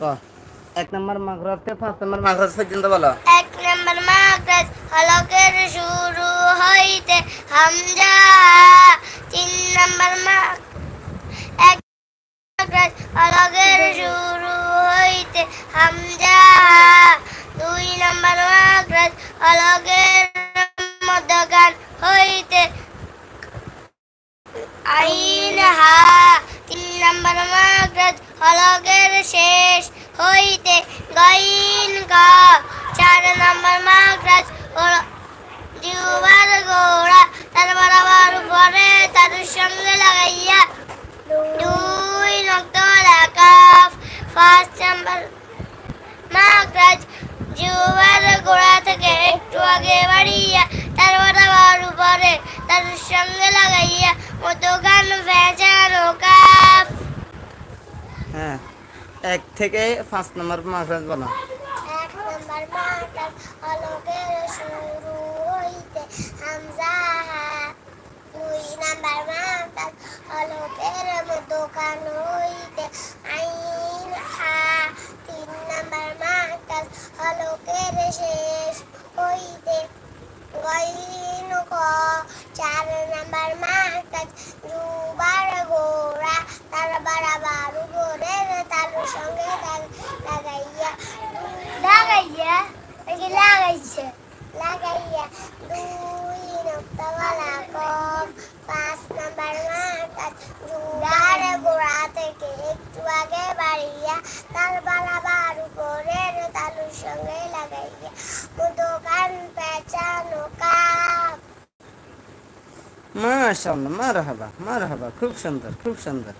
ক। এক নম্বর মাখরাজ থেকে পাঁচ নম্বর মাখরাজ পর্যন্ত বলো এক নম্বর হলকের শুরু হইতে হামজা, তিন নম্বর মা, এক হলকের শুরু হইতে হামজা, দুই নম্বর মাকড়াজ হলকের মধ্যখান হইতে আইন হা তিন নম্বর মাকড়াজ হলকের শেষ হইতে গাইন কা চার নম্বর মাকড়াজ হল জিউবার গোড়া তার বরাবর উপরে তার সঙ্গে লাগাইয়া দুই নক্তলা কাফ ফার্স্ট নাম্বার মাকড়াজ জিউবার গোড়া থেকে একটু আগে বাড়িয়া তার বরাবর উপরে তার সঙ্গে লাগাইয়া মধ্যখান ভেজানো কাফ। হ্যাঁ। এক থেকে পাঁচ নম্বর মাখরাজ বলো। এক নম্বর শুরু হইতে দুই দোকান হইতে আইন হা তিন নম্বর শেষ ক। চার নম্বর মাকড়াজ দুবার উপরের তার সঙ্গে লাগ- লাগাইয়া লাগাইয়া লাগাইছে। লাগাইয়া দুই নক্তওয়ালা কফ, পাঁচ নাম্বার মাকাত দুবার গোড়া থেকে একটু আগে বাড়িয়া তার বারাবার উপরের তালুর সঙ্গে লাগাইয়া দোকান পেঁচানো কাপ মাশাআল্লাহ মারহাবা মারহাবা, খুব সুন্দর খুব সুন্দর।